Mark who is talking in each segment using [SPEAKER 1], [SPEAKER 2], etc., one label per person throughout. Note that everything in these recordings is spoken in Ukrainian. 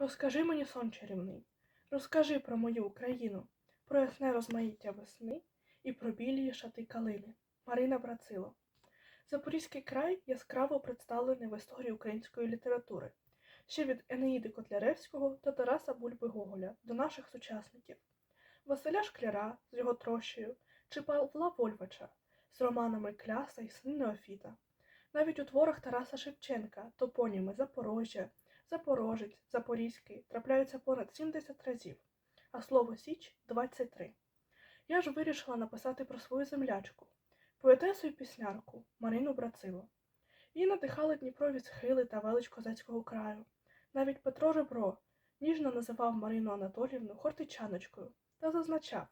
[SPEAKER 1] Розкажи мені, сон чарівний, розкажи про мою Україну, про ясне розмаїття весни і про білі шати калини. Марина Брацило. Запорізький край яскраво представлений в історії української літератури, ще від Енеїди Котляревського та Тараса Бульби Гоголя до наших сучасників, Василя Шкляра з його трощею чи Павла Вольвача з романами Кляса і син Неофіта. Навіть у творах Тараса Шевченка топоніми Запорожжя, Запорожець, Запорізький трапляються понад 70 разів, а слово Січ 23. Я ж вирішила написати про свою землячку, поетесу і піснярку Марину Брацило. Її надихали Дніпрові схили та велич козацького краю. Навіть Петро Ребро ніжно називав Марину Анатоліївну хортичаночкою та зазначав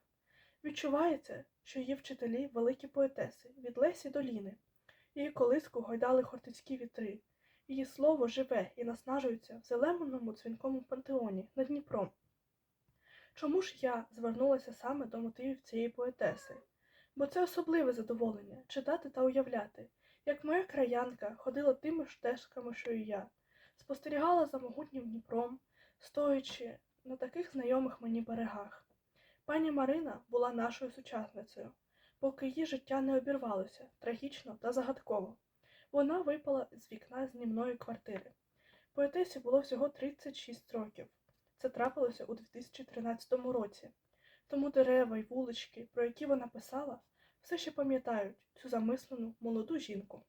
[SPEAKER 1] відчувається, що її вчителі великі поетеси від Лесі до Ліни. Її колиску гойдали хортицькі вітри. Її слово живе і наснажується в зеленому дзвінкому пантеоні над Дніпром. Чому ж я звернулася саме до мотивів цієї поетеси? Бо це особливе задоволення читати та уявляти, як моя краянка ходила тими ж стежками, що і я, спостерігала за могутнім Дніпром, стоячи на таких знайомих мені берегах. Пані Марина була нашою сучасницею, поки її життя не обірвалося трагічно та загадково. Вона випала з вікна знімної квартири. Поетесі було всього 36 років. Це трапилося у 2013 році. Тому дерева й вулички, про які вона писала, все ще пам'ятають цю замислену молоду жінку.